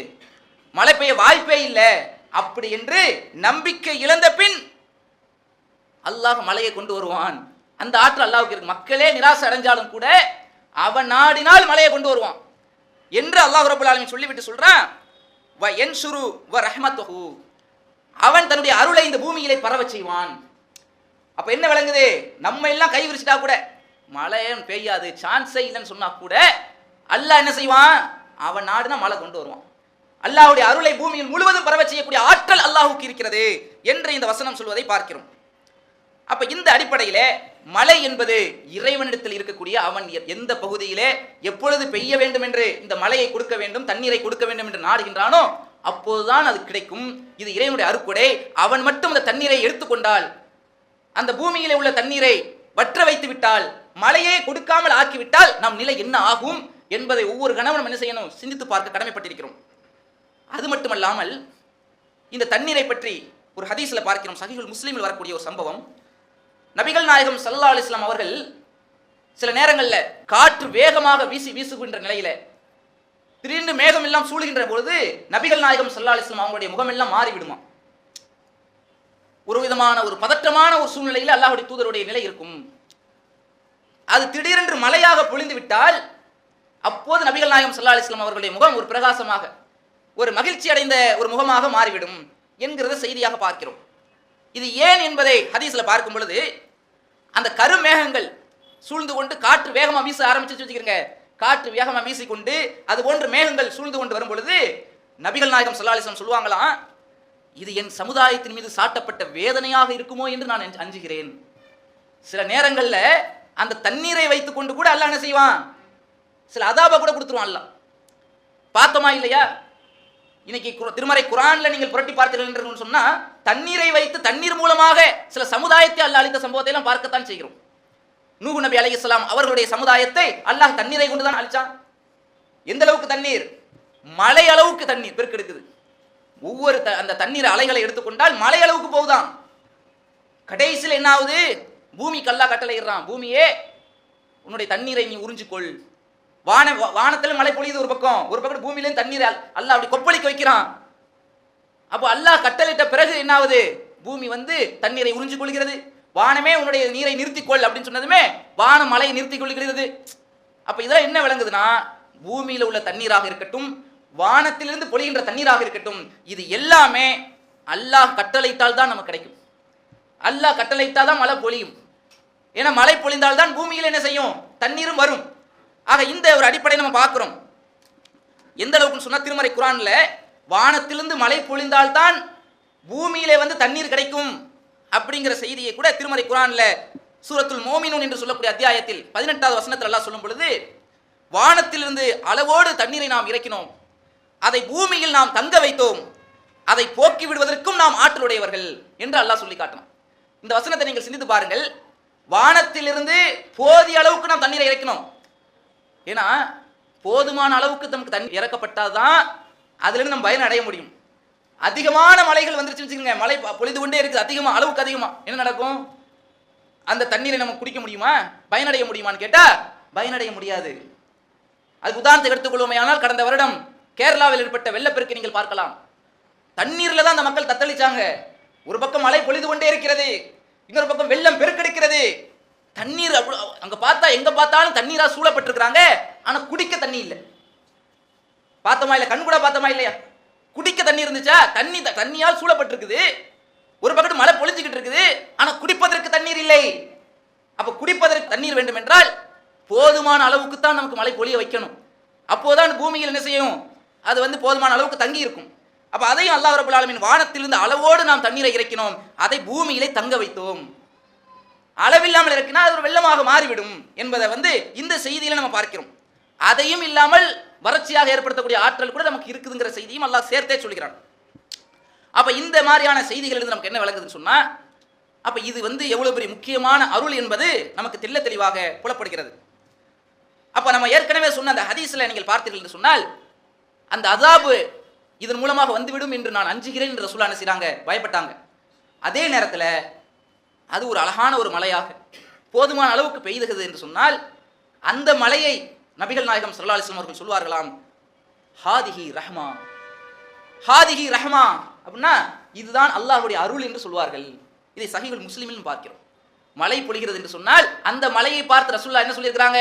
மழை பெய்ய வாய்ப்பே இல்லை. அப்படி என்று நம்பிக்கை இழந்த பின் அல்லாஹ் மலையை கொண்டு வருவான். அந்த ஆற்றல் அல்லாவுக்கு இருக்கு. மக்களே நிராசை அடைஞ்சாலும் கூட அவன் நாடினால் மலையை கொண்டு வருவான். என்று அல்லாஹ் ரபுல் ஆலமின் சொல்லிவிட்டு சொல்றான். வ என்சுரு வ ரஹ்மத்துஹு. அவன் தன்னுடைய அருளை இந்த பூமியிலே பரவ செய்வான். அப்ப என்ன விளங்குது? நம்ம எல்லாம் கை விரிச்சிட்டா கூட மழையும் பெய்யாது. சான்ஸே இல்லைன்னு சொன்னா கூட அல்லாஹ் என்ன செய்வான்? அவன் நாடுனா மழை கொண்டு வருவான். அல்லாஹ்வுடைய அருளை பூமியில் முழுவதும் பரவ செய்யக்கூடிய ஆற்றல் அல்லாஹுக்கு இருக்கிறது என்று இந்த வசனம் சொல்வதை பார்க்கிறோம். அப்ப இந்த அடிப்படையில மழை என்பது இறைவனிடத்தில் இருக்கக்கூடிய அவன் எந்த பகுதியிலே எப்பொழுது பெய்ய வேண்டும் என்று இந்த மழையை கொடுக்க வேண்டும் தண்ணீரை கொடுக்க வேண்டும் என்று நாடுகின்றானோ அப்போதுதான் அது கிடைக்கும். இது இறைவனுடைய அருக்குடை அவன் மட்டும் அந்த தண்ணீரை எடுத்துக்கொண்டால் அந்த பூமியிலே உள்ள தண்ணீரை வற்ற வைத்து விட்டால் மழையே கொடுக்காமல் ஆக்கிவிட்டால் நம் நிலை என்ன ஆகும்? என்பதை ஒவ்வொரு கணவனும் என்ன செய்யணும்? சிந்தித்து பார்க்க கடமைப்பட்டிருக்கிறோம். அது மட்டுமல்லாமல் இந்த தண்ணீரை பற்றி ஒரு ஹதீஸ்ல பார்க்கிறோம். சஹீஹுல் முஸ்லீமில் வரக்கூடிய ஒரு சம்பவம். நபிகள் நாயகம் சல்லா அலிஸ்லாம் அவர்கள் சில நேரங்களில் காற்று வேகமாக வீசி வீசுகின்ற நிலையில திடீர்னு மேகம் எல்லாம் சூழுகின்ற பொழுது நபிகள் நாயகம் சல்லா அலிஸ்லாம் அவங்களுடைய முகம் எல்லாம் மாறிவிடுமா? ஒரு விதமான ஒரு பதற்றமான ஒரு சூழ்நிலையில் அல்லாஹுடைய தூதருடைய நிலை இருக்கும். அது திடீரென்று மழையாக பொழிந்து விட்டால் அப்போது நபிகள் நாயகம் சல்லா அலிஸ்லாம் அவர்களுடைய முகம் ஒரு பிரகாசமாக ஒரு மகிழ்ச்சி அடைந்த ஒரு முகமாக மாறிவிடும் என்கிறத செய்தியாக பார்க்கிறோம். இது ஏன் என்பதை ஹதீஸில் பார்க்கும் பொழுது அந்த கருமேகங்கள் சூழ்ந்து கொண்டு காற்று வேகமாக வீச ஆரம்பிச்சு வச்சுக்கிறங்க காற்று வேகமாக வீசிக்கொண்டு அது போன்ற மேகங்கள் சூழ்ந்து கொண்டு வரும் பொழுது நபிகள் நாயகம் சல்லாலிசம் சொல்லுவாங்களாம் இது என் சமுதாயத்தின் மீது சாட்டப்பட்ட வேதனையாக இருக்குமோ என்று நான் அஞ்சுகிறேன். சில நேரங்களில் அந்த தண்ணீரை வைத்துக்கொண்டு கூட அல்ல என்ன செய்வான்? சில அதாபை கூட கொடுத்துருவான் அல்லாஹ். பார்த்தோமா இல்லையா? இன்னைக்கு திருமறை குரான்ல நீங்கள் புரட்டி பார்த்தீர்கள் என்று சொன்னா தண்ணீரை வைத்து தண்ணீர் மூலமாக சில சமுதாயத்தை அல்ல அளித்த சம்பவத்தை எல்லாம் பார்க்கத்தான் செய்கிறோம். நூகு நபி அலைஹிஸ்ஸலாம் அவர்களுடைய சமுதாயத்தை அல்லாஹ் தண்ணீரை கொண்டு தான் அழிச்சான். எந்த அளவுக்கு தண்ணீர்? மலை அளவுக்கு தண்ணீர் பெருக்கெடுக்குது. ஒவ்வொரு த- அந்த தண்ணீர் அலைகளை எடுத்துக்கொண்டால் மலை அளவுக்கு போகுதான் கடைசியில் என்ன ஆகுது? பூமி கல்லா கட்டளையிடுறான். பூமியே உன்னுடைய தண்ணீரை நீ உறிஞ்சிக்கொள். வான வானத்தில் மழை பொழியுது ஒரு பக்கம். ஒரு பக்கம் பூமியிலேயும் தண்ணீர் அல்ல அப்படி கொப்பளிக்க வைக்கிறான். அப்போ அல்லாஹ் கட்டளிட்ட பிறகு என்ன ஆகுது பூமி வந்து தண்ணீரை உறிஞ்சு கொள்கிறது. வானமே உன்னுடைய நீரை நிறுத்திக்கொள் அப்படின்னு சொன்னதுமே வானம் மலையை நிறுத்திக் கொள்கிறது. அப்ப இதெல்லாம் என்ன விளங்குதுன்னா பூமியில உள்ள தண்ணீராக இருக்கட்டும் வானத்திலிருந்து பொழிகின்ற தண்ணீராக இருக்கட்டும் இது எல்லாமே அல்லாஹ் கட்டளையிட்டால் தான் நமக்கு கிடைக்கும். அல்லாஹ் கட்டளையிட்டால் தான் மழை பொழியும். ஏன்னா மழை பொழிந்தால் தான் பூமியில் என்ன செய்யும்? தண்ணீரும் வரும். ஆக இந்த ஒரு அடிப்படையை நம்ம பார்க்குறோம். எந்த அளவுக்குன்னு சொன்னால் திருமறை குரானில் வானத்திலிருந்து மழை பொழிந்தால்தான் பூமியிலே வந்து தண்ணீர் கிடைக்கும் அப்படிங்கிற செய்தியை கூட திருமறை குரானில் சூரத்துல் மோமினூன் என்று சொல்லக்கூடிய அத்தியாயத்தில் பதினெட்டாவது வசனத்தில் எல்லாம் சொல்லும் பொழுது வானத்திலிருந்து அளவோடு தண்ணீரை நாம் இறக்கினோம். அதை பூமியில் நாம் தங்க வைத்தோம். அதை போக்கி விடுவதற்கும் நாம் ஆற்றலுடையவர்கள் என்று அல்லாஹ் சொல்லி காட்டணும் இந்த வசனத்தை நீங்கள் சிந்தித்து பாருங்கள். வானத்திலிருந்து போதிய அளவுக்கு நாம் தண்ணீரை இறக்கினோம் ஏன்னா போதுமான அளவுக்கு நமக்கு தண்ணி இறக்கப்பட்டாதான் அதுலேருந்து நம்ம பயன் அடைய முடியும். அதிகமான மலைகள் வந்துருச்சுன்னு வச்சுக்கோங்க மழை ப- பொழிந்து கொண்டே இருக்குது அதிகமா அளவுக்கு அதிகமா. என்ன நடக்கும்? அந்த தண்ணீரை நம்ம குடிக்க முடியுமா? பயனடைய முடியுமான்னு கேட்டா பயனடைய முடியாது. அதுக்கு உதாரணத்தை எடுத்துக்கொள்வோமையானால் கடந்த வருடம் கேரளாவில் ஏற்பட்ட வெள்ளப்பெருக்கு நீங்கள் பார்க்கலாம். தண்ணீர்ல தான் அந்த மக்கள் தத்தளிச்சாங்க. ஒரு பக்கம் மழை பொழிந்து கொண்டே இருக்கிறது இன்னொரு பக்கம் வெள்ளம் பெருக்கெடுக்கிறது. தண்ணீர் அவ்வளோ அங்கே பார்த்தா எங்கே பார்த்தாலும் தண்ணீராக சூழப்பட்டிருக்கிறாங்க. ஆனால் குடிக்க தண்ணி இல்லை. பார்த்தோமா இல்லை கண் கூட பார்த்தோமா இல்லையா? குடிக்க தண்ணி இருந்துச்சா? தண்ணி த- தண்ணியால் சூழப்பட்டிருக்குது. ஒரு பக்கத்து மழை பொழிஞ்சுக்கிட்டு இருக்குது. ஆனால் குடிப்பதற்கு தண்ணீர் இல்லை. அப்போ குடிப்பதற்கு தண்ணீர் வேண்டும் என்றால் போதுமான அளவுக்கு தான் நமக்கு மழை பொழிய வைக்கணும். அப்போதான் பூமியில் என்ன செய்யும்? அது வந்து போதுமான அளவுக்கு தங்கி இருக்கும். அப்போ அதையும் அல்லாஹ் ரபுல் வானத்திலிருந்து அளவோடு நாம் தண்ணீரை இறக்கினோம் அதை பூமியிலே தங்க வைத்தோம். அளவில்லாமல் இருக்குன்னா அது ஒரு வெள்ளமாக மாறிவிடும் என்பதை வந்து இந்த செய்தியில நம்ம பார்க்கிறோம். அதையும் இல்லாமல் வறட்சியாக ஏற்படுத்தக்கூடிய ஆற்றல் கூட நமக்கு இருக்குதுங்கிற செய்தியும் அல்லாஹ் சேர்த்தே சொல்கிறான். அப்ப இந்த மாதிரியான செய்திகள் இருந்து நமக்கு என்ன விளங்குதுன்னு சொன்னா அப்ப இது வந்து எவ்வளவு பெரிய முக்கியமான அருள் என்பது நமக்கு தெல்ல தெளிவாக புலப்படுகிறது. அப்ப நம்ம ஏற்கனவே சொன்ன அந்த ஹதீஸ்ல நீங்கள் பார்த்தீர்கள் என்று சொன்னால் அந்த அதாபு இதன் மூலமாக வந்துவிடும் என்று நான் அஞ்சுகிறேன் என்று ரசூலா செய்கிறாங்க செய்றாங்க? பயப்பட்டாங்க. அதே நேரத்தில் அது ஒரு அழகான ஒரு மலையாக போதுமான அளவுக்கு பெய்துகிறது என்று சொன்னால் அந்த மலையை நபிகள் நாயகம் ஸல்லல்லாஹு அலைஹி அவர்கள் சொல்வார்களாம் ஹாதிஹி ரஹ்மா. ஹாதிஹி ரஹ்மா அப்படின்னா இதுதான் அல்லாஹ்வுடைய அருள் என்று சொல்வார்கள். இதை சகிகள் முஸ்லிமிலும் பார்க்கிறோம். மலை பொழிகிறது என்று சொன்னால் அந்த மலையை பார்த்து ரசுல்லா என்ன சொல்லியிருக்கிறாங்க?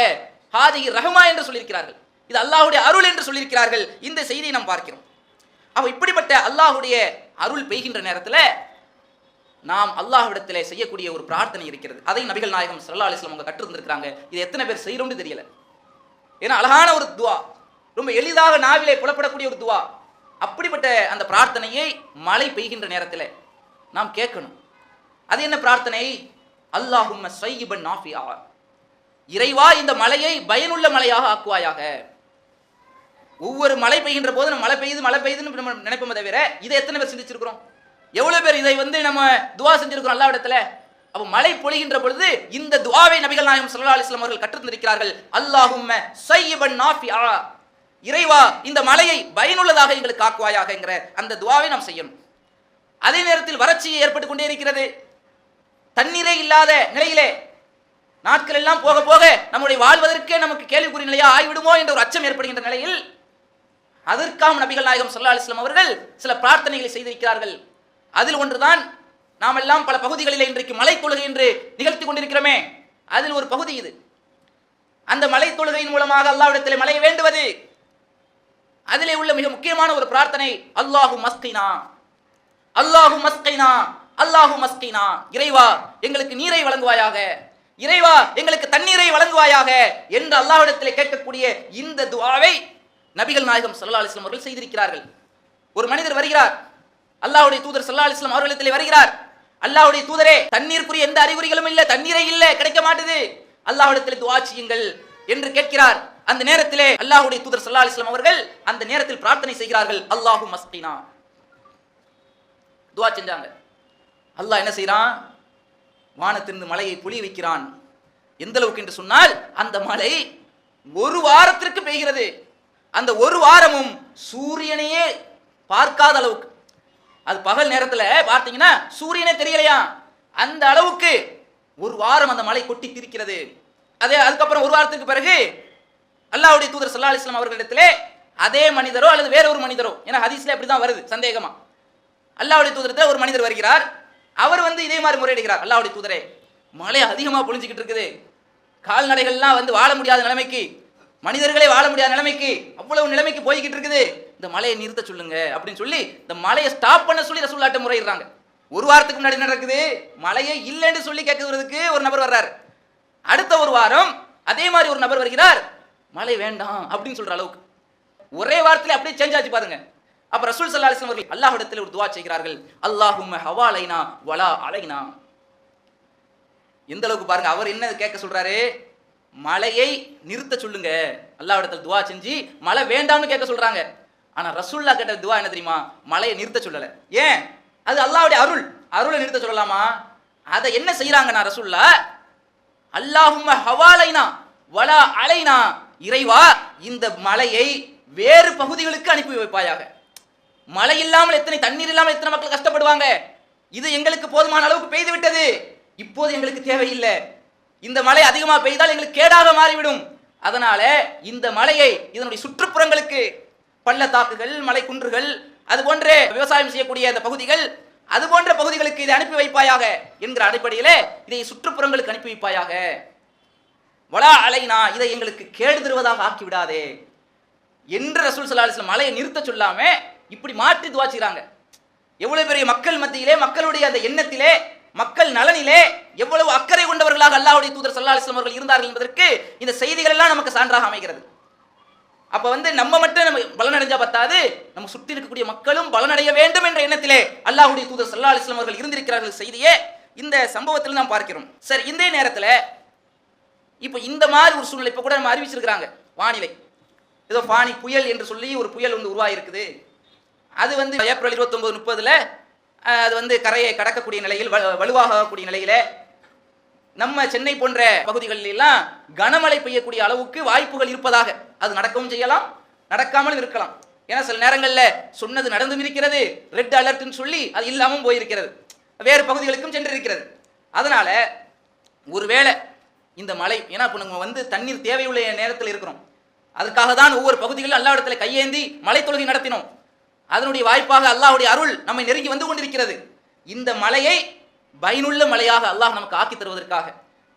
ஹாதிஹி ரஹ்மா என்று சொல்லியிருக்கிறார்கள். இது அல்லாஹுடைய அருள் என்று சொல்லியிருக்கிறார்கள். இந்த செய்தியை நாம் பார்க்கிறோம். அப்போ இப்படிப்பட்ட அல்லாஹுடைய அருள் பெய்கின்ற நேரத்தில் நாம் அல்லாஹ்விடத்திலே செய்யக்கூடிய ஒரு பிரார்த்தனை இருக்கிறது. அதை நபிகள் நாயகம் சல்லா அலைஹி அவங்க கற்றுருந்துருக்காங்க இது எத்தனை பேர் செய்கிறோம்னு தெரியல. ஏன்னா அழகான ஒரு துவா. ரொம்ப எளிதாக நாவிலே புலப்படக்கூடிய ஒரு துவா. அப்படிப்பட்ட அந்த பிரார்த்தனையை மழை பெய்கின்ற நேரத்தில் நாம் கேட்கணும். அது என்ன பிரார்த்தனை? அல்லாஹும் சையிபன் நாஃபியா. இறைவா இந்த மலையை பயனுள்ள மலையாக ஆக்குவாயாக. ஒவ்வொரு மழை பெய்கின்ற போது நம்ம மழை பெய்யுது மழை பெய்யுதுன்னு நம்ம நினைப்போமே தவிர இதை எத்தனை பேர் சிந்திச்சிருக்கிறோம்? எவ்வளவு பேர் இதை வந்து நம்ம துவா செஞ்சிருக்கிறோம் எல்லா இடத்துல? அப்போ மழை பொழிகின்ற பொழுது இந்த துவாவை நபிகள் நாயகம் சல்லா அலிஸ்லாம் அவர்கள் கற்றுத்தந்திருக்கிறார்கள் அல்லாஹும்ம சையிபன் நாஃபியா இறைவா இந்த மலையை பயனுள்ளதாக எங்களுக்கு ஆக்குவாயாக என்கிற அந்த துவாவை நாம் செய்யணும். அதே நேரத்தில் வறட்சி ஏற்பட்டு கொண்டே இருக்கிறது. தண்ணீரே இல்லாத நிலையிலே நாட்கள் எல்லாம் போக போக நம்முடைய வாழ்வதற்கே நமக்கு கேள்விக்குறி நிலையா ஆகிவிடுமோ என்ற ஒரு அச்சம் ஏற்படுகின்ற நிலையில் அதற்காக நபிகள் நாயகம் சல்லா அலிஸ்லாம் அவர்கள் சில பிரார்த்தனைகளை செய்திருக்கிறார்கள். அதில் ஒன்றுதான் நாம் எல்லாம் பல பகுதிகளில் இன்றைக்கு மலை தொழுகை என்று நிகழ்த்தி கொண்டிருக்கிறோமே. அதில் ஒரு பகுதி இது. அந்த மலை தொழுகையின் மூலமாக அல்லாவிடத்தில் மலை வேண்டுவது. அதிலே உள்ள மிக முக்கியமான ஒரு பிரார்த்தனை அல்லாஹு மஸ்கினா அல்லாஹு மஸ்கைனா அல்லாஹு மஸ்கினா இறைவா எங்களுக்கு நீரை வழங்குவாயாக இறைவா எங்களுக்கு தண்ணீரை வழங்குவாயாக என்று அல்லாஹ்விடத்திலே கேட்கக்கூடிய இந்த துவாவை நபிகள் நாயகம் சல்லா அலைஹி அவர்கள் செய்திருக்கிறார்கள். ஒரு மனிதர் வருகிறார். அல்லாஹுடைய தூதர் சல்லா அலிஸ்லாம் அவர்களிடத்தில் வருகிறார். அல்லாஹுடைய தூதரே தண்ணீருக்குரிய எந்த அறிகுறிகளும் இல்லை தண்ணீரே இல்லை கிடைக்க மாட்டுது. அல்லாஹுடத்தில் துவா செய்யுங்கள் என்று கேட்கிறார். அந்த நேரத்திலே அல்லாஹுடைய தூதர் சல்லா அலிஸ்லாம் அவர்கள் அந்த நேரத்தில் பிரார்த்தனை செய்கிறார்கள். அல்லாஹு மஸ்கினா. துவா செஞ்சாங்க. அல்லாஹ் என்ன செய்யறான் வானத்திலிருந்து மலையை புளி வைக்கிறான். எந்த அளவுக்கு என்று சொன்னால் அந்த மழை ஒரு வாரத்திற்கு பெய்கிறது. அந்த ஒரு வாரமும் சூரியனையே பார்க்காத அளவுக்கு. அது பகல் நேரத்தில் பார்த்தீங்கன்னா சூரியனே தெரியலையா? அந்த அளவுக்கு ஒரு வாரம் அந்த மலை கொட்டி பிரிக்கிறது அதே அதுக்கப்புறம் ஒரு வாரத்துக்கு பிறகு அல்லாவுடைய தூதர் சல்லா அலிஸ்லாம் அவர்களிடத்திலே அதே மனிதரோ அல்லது வேற ஒரு மனிதரோ ஏன்னா ஹதீஸ்ல அப்படி தான் வருது சந்தேகமா. அல்லாவுடைய தூதரத்தில் ஒரு மனிதர் வருகிறார். அவர் வந்து இதே மாதிரி முறையிடுகிறார். அல்லாவுடைய தூதரே மழை அதிகமாக பொழிஞ்சிக்கிட்டு இருக்குது. கால்நடைகள்லாம் வந்து வாழ முடியாத நிலைமைக்கு மனிதர்களே வாழ முடியாத நிலைமைக்கு அவ்வளவு நிலைமைக்கு போய்கிட்டு இருக்குது. இந்த மலையை நிறுத்த சொல்லுங்க அப்படின்னு சொல்லி இந்த மலையை ஸ்டாப் பண்ண சொல்லி ரசூல்லாட்ட முறையிடுறாங்க. ஒரு வாரத்துக்கு முன்னாடி நடக்குது? மழையே இல்லைன்னு சொல்லி கேட்கறதுக்கு ஒரு நபர் வர்றாரு. அடுத்த ஒரு வாரம் அதே மாதிரி ஒரு நபர் வருகிறார். மழை வேண்டாம் அப்படின்னு சொல்ற அளவுக்கு. ஒரே வாரத்தில் அப்படியே சேஞ்ச் ஆச்சு பாருங்க. அப்ப ரசூல் சல்லா அலிஸ்லாம் அவர்கள் அல்லாஹ்விடத்தில் ஒரு துவா செய்கிறார்கள். அல்லாஹும் ஹவாலைனா வலா அலைனா. எந்த அளவுக்கு பாருங்க அவர் என்ன கேட்க சொல்றாரு? மழையை நிறுத்த சொல்லுங்க. அல்லாஹ்விடத்தில் துவா செஞ்சு மழை வேண்டாம்னு கேட்க சொல்றாங்க. ஆனா ரசூல்லா கேட்ட துவா என்ன தெரியுமா? மழையை நிறுத்த சொல்லல. ஏன்? அது அல்லாவுடைய அருள். அருளை நிறுத்த சொல்லலாமா? அதை என்ன செய்யறாங்க நான் ரசூல்லா அல்லாஹும் ஹவாலைனா வலா அலைனா இறைவா இந்த மலையை வேறு பகுதிகளுக்கு அனுப்பி வைப்பாயாக. மழை இல்லாமல் எத்தனை தண்ணீர் இல்லாமல் எத்தனை மக்கள் கஷ்டப்படுவாங்க? இது எங்களுக்கு போதுமான அளவுக்கு பெய்து விட்டது. இப்போது எங்களுக்கு தேவையில்லை. இந்த மழை அதிகமாக பெய்தால் எங்களுக்கு கேடாக மாறிவிடும். அதனால இந்த மலையை இதனுடைய சுற்றுப்புறங்களுக்கு பள்ளத்தாக்குகள் மலைக்குன்றுகள் அது போன்ற விவசாயம் செய்யக்கூடிய அந்த பகுதிகள் அது போன்ற பகுதிகளுக்கு இதை அனுப்பி வைப்பாயாக என்கிற அடிப்படையிலே இதை சுற்றுப்புறங்களுக்கு அனுப்பி வைப்பாயாக. வளா அலைனா இதை எங்களுக்கு கேடு தருவதாக ஆக்கி விடாதே என்று ரசூல் சல்லா அலிஸ்லாம் மலையை நிறுத்த சொல்லாம இப்படி மாற்றி துவாச்சுகிறாங்க எவ்வளவு பெரிய மக்கள் மத்தியிலே மக்களுடைய அந்த எண்ணத்திலே மக்கள் நலனிலே எவ்வளவு அக்கறை கொண்டவர்களாக அல்லாஹுடைய தூதர் சல்லா அலிஸ்லாம் அவர்கள் இருந்தார்கள் என்பதற்கு இந்த செய்திகள் எல்லாம் நமக்கு சான்றாக அமைகிறது. அப்ப வந்து நம்ம மட்டும் நம்ம பலனடைஞ்சா பத்தாது. நம்ம சுற்றி இருக்கக்கூடிய மக்களும் பலனடைய வேண்டும் என்ற எண்ணத்திலே அல்லாஹுடைய தூதர் சல்லா அலிஸ்லாம் அவர்கள் இருந்திருக்கிறார்கள் செய்தியே. இந்த சம்பவத்தில் நாம் பார்க்கிறோம். சரி இந்த நேரத்தில் இப்போ இந்த மாதிரி ஒரு சூழ்நிலை இப்போ கூட நம்ம அறிவிச்சிருக்கிறாங்க. வானிலை. ஏதோ ஃபானி புயல் என்று சொல்லி ஒரு புயல் வந்து உருவாகிருக்குது அது வந்து ஏப்ரல் இருபத்தொம்பது முப்பதில் அது வந்து கரையை கடக்கக்கூடிய நிலையில் வலுவாகக்கூடிய நிலையில் நம்ம சென்னை போன்ற பகுதிகளில் எல்லாம் கனமழை பெய்யக்கூடிய அளவுக்கு வாய்ப்புகள் இருப்பதாக. அது நடக்கவும் செய்யலாம் நடக்காமலும் இருக்கலாம். ஏன்னா சில நேரங்களில் சொன்னது நடந்தும் இருக்கிறது ரெட் அலர்ட்னு சொல்லி அது இல்லாமல் போயிருக்கிறது. வேறு பகுதிகளுக்கும் சென்றிருக்கிறது. அதனால ஒருவேளை இந்த மழை ஏன்னா இப்போ நம்ம வந்து தண்ணீர் தேவையுள்ள நேரத்தில் இருக்கிறோம். அதுக்காக தான் ஒவ்வொரு பகுதிகளிலும் எல்லா இடத்துல கையேந்தி மலை தொழுகை நடத்தினோம். அதனுடைய வாய்ப்பாக அல்லாவுடைய அருள் நம்மை நெருங்கி வந்து கொண்டிருக்கிறது. இந்த மலையை பயனுள்ள மலையாக அல்லாஹ் நமக்கு ஆக்கி தருவதற்காக.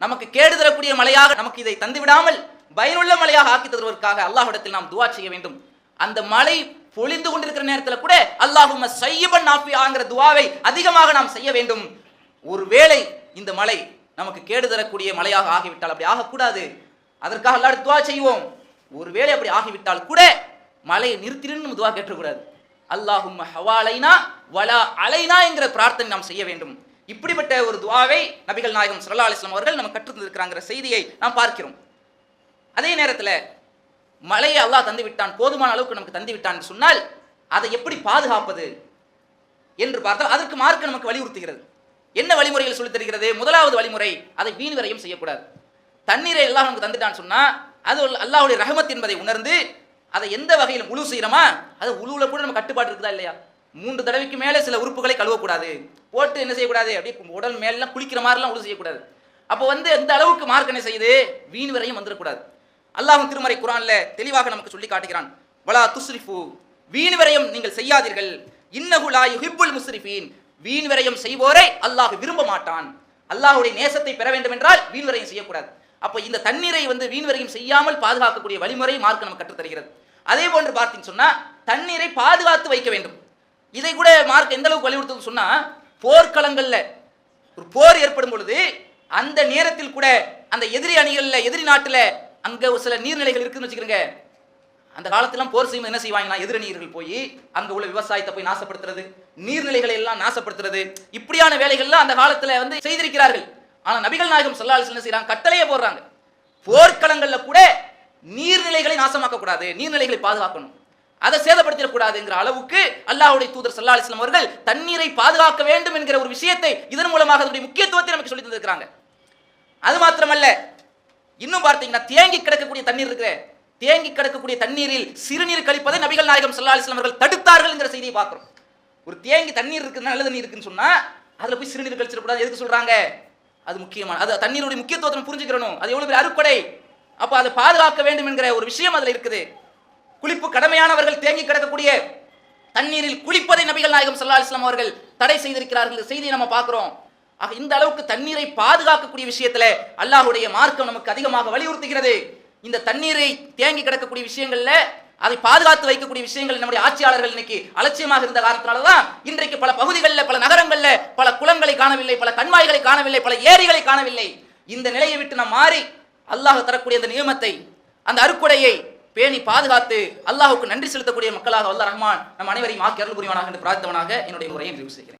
நமக்கு கேடு தரக்கூடிய மலையாக நமக்கு இதை தந்து விடாமல் பயனுள்ள மலையாக ஆக்கி தருவதற்காக அல்லாஹ்விடத்தில் நாம் துவா செய்ய வேண்டும். அந்த மலை பொழிந்து கொண்டிருக்கிற நேரத்தில் கூட அல்லாஹும் சையபன் நாஃபியாங்கிற துவாவை அதிகமாக நாம் செய்ய வேண்டும். ஒருவேளை இந்த மலை நமக்கு கேடு தரக்கூடிய மலையாக ஆகிவிட்டால் அப்படி ஆகக்கூடாது. அதற்காக எல்லாரும் துவா செய்வோம். ஒருவேளை அப்படி ஆகிவிட்டால் கூட மலையை நிறுத்தின்னு நம்ம துவா கேட்டக்கூடாது அல்லாஹும் ஹவாலைனா வலா அலைனா என்கிற பிரார்த்தனை நாம் செய்ய வேண்டும். இப்படிப்பட்ட ஒரு துவாவை நபிகள் நாயகம் சல்லா அலிஸ்லாம் அவர்கள் நம்ம கற்றுத்தந்திருக்கிறாங்கிற செய்தியை நாம் பார்க்கிறோம். அதே நேரத்தில் மழையை அல்லாஹ் தந்து விட்டான் போதுமான அளவுக்கு நமக்கு தந்து விட்டான் சொன்னால் அதை எப்படி பாதுகாப்பது என்று பார்த்தால் அதற்கு மார்க்க நமக்கு வலியுறுத்துகிறது. என்ன வழிமுறைகள் சொல்லித் தருகிறது? முதலாவது வழிமுறை அதை வீண் வரையும் செய்யக்கூடாது. தண்ணீரை எல்லாம் நமக்கு தந்துட்டான்னு சொன்னால் அது அல்லாஹுடைய அல்லாஹ்வுடைய ரஹமத் என்பதை உணர்ந்து அதை எந்த வகையில் உழு செய்கிறோமா அது உழுவுல கூட நம்ம கட்டுப்பாடு இருக்குதா இல்லையா? மூன்று தடவைக்கு மேலே சில உறுப்புகளை கழுவக்கூடாது. போட்டு என்ன செய்யக்கூடாது? அப்படியே உடல் மேலாம் குளிக்கிற மாதிரிலாம் உடல் செய்யக்கூடாது. அப்போ வந்து எந்த அளவுக்கு மார்க் என்ன செய்யுது? வீண் வரையும் வந்துடக்கூடாது. அல்லாஹ் திருமறை குரான்ல தெளிவாக நமக்கு சொல்லி காட்டுகிறான். வலா துஸ்ரிஃபு. வீண் விரயம் நீங்கள் செய்யாதீர்கள். இன்னகுலா யுஹிப்புல் முஸ்ரிஃபீன். வீண் விரயம் செய்வோரை அல்லாஹ் விரும்ப மாட்டான். அல்லாஹுடைய நேசத்தை பெற வேண்டும் என்றால் வீண் வரையும் செய்யக்கூடாது. அப்போ இந்த தண்ணீரை வந்து வீண் வரையும் செய்யாமல் பாதுகாக்கக்கூடிய வழிமுறை மார்க் நமக்கு கற்றுத் தருகிறது அதே போன்று பார்த்தீங்கன்னு சொன்னா தண்ணீரை பாதுகாத்து வைக்க வேண்டும். இதை கூட மார்க் எந்த அளவுக்கு வலியுறுத்துன்னு சொன்னா போர்க்களங்கள்ல ஒரு போர் ஏற்படும் பொழுது அந்த நேரத்தில் கூட அந்த எதிரி அணிகள்ல எதிரி நாட்டுல அங்க ஒரு சில நீர்நிலைகள் இருக்குன்னு வச்சுக்கிறோங்க அந்த காலத்திலாம் போர் செய்யும் என்ன செய்வாங்கன்னா எதிரணியர்கள் போய் அங்க உள்ள விவசாயத்தை போய் நாசப்படுத்துறது நீர்நிலைகளை எல்லாம் நாசப்படுத்துறது இப்படியான வேலைகள்லாம் அந்த காலத்துல வந்து செய்திருக்கிறார்கள். ஆனா நபிகள் நாயகம் ஸல்லல்லாஹு என்ன செய்றாங்க? கட்டளையே போடுறாங்க. போர்க்களங்கள்ல கூட நீர்நிலைகளை நாசமாக்க கூடாது நீர்நிலைகளை பாதுகாக்கணும். அதை சேதப்படுத்திடக்கூடாதுங்கிற அளவுக்கு அல்லாஹுடைய தூதர் சல்லா அலிஸ்லாம் அவர்கள் தண்ணீரை பாதுகாக்க வேண்டும் என்கிற ஒரு விஷயத்தை இதன் மூலமாக அதனுடைய முக்கியத்துவத்தை நமக்கு சொல்லி தந்திருக்கிறாங்க. அது மாத்திரமல்ல இன்னும் பார்த்தீங்கன்னா தேங்கி கிடக்கக்கூடிய தண்ணீர் இருக்கிற தேங்கி கிடக்கக்கூடிய தண்ணீரில் சிறுநீர் கழிப்பதை நபிகள் நாயகம் சல்லா அலிஸ்லாம் அவர்கள் தடுத்தார்கள் என்கிற செய்தியை பார்க்குறோம். ஒரு தேங்கி தண்ணீர் இருக்கு நல்ல தண்ணீர் இருக்குன்னு சொன்னா அதுல போய் சிறுநீர் கழிச்சிடக்கூடாது. எதுக்கு சொல்றாங்க? அது முக்கியமான அது தண்ணீருடைய முக்கியத்துவத்தை புரிஞ்சுக்கணும் புரிஞ்சுக்கிறணும். அது எவ்வளவு பெரிய அறுப்படை அப்ப அதை பாதுகாக்க வேண்டும் என்கிற ஒரு விஷயம் அதுல இருக்குது. குளிப்பு கடமையானவர்கள் தேங்கி கிடக்கக்கூடிய தண்ணீரில் குளிப்பதை நபிகள் நாயகம் சல்லா அலைஹி அவர்கள் தடை செய்திருக்கிறார்கள். செய்தியை நம்ம பார்க்குறோம். ஆக இந்த அளவுக்கு தண்ணீரை பாதுகாக்கக்கூடிய விஷயத்துல அல்லாஹுடைய மார்க்கம் நமக்கு அதிகமாக வலியுறுத்துகிறது. இந்த தண்ணீரை தேங்கி கிடக்கக்கூடிய விஷயங்கள்ல அதை பாதுகாத்து வைக்கக்கூடிய விஷயங்கள் நம்முடைய ஆட்சியாளர்கள் இன்னைக்கு அலட்சியமாக இருந்த காரணத்தினாலதான் இன்றைக்கு பல பகுதிகளில் பல நகரங்களில் பல குளங்களை காணவில்லை பல கண்மாய்களை காணவில்லை பல ஏரிகளை காணவில்லை. இந்த நிலையை விட்டு நாம் மாறி அல்லாஹ் தரக்கூடிய அந்த நியமத்தை அந்த அறுக்குடையை பேணி பாதுகாத்து அல்லாஹுக்கு நன்றி செலுத்தக்கூடிய மக்களாக வல்ல ரஹ்மான் நம் அனைவரையும் ஆக்கி அருள் புரிவானாக என்று பிரார்த்தவனாக என்னுடைய முறையை நிறைவு செய்கிறேன்.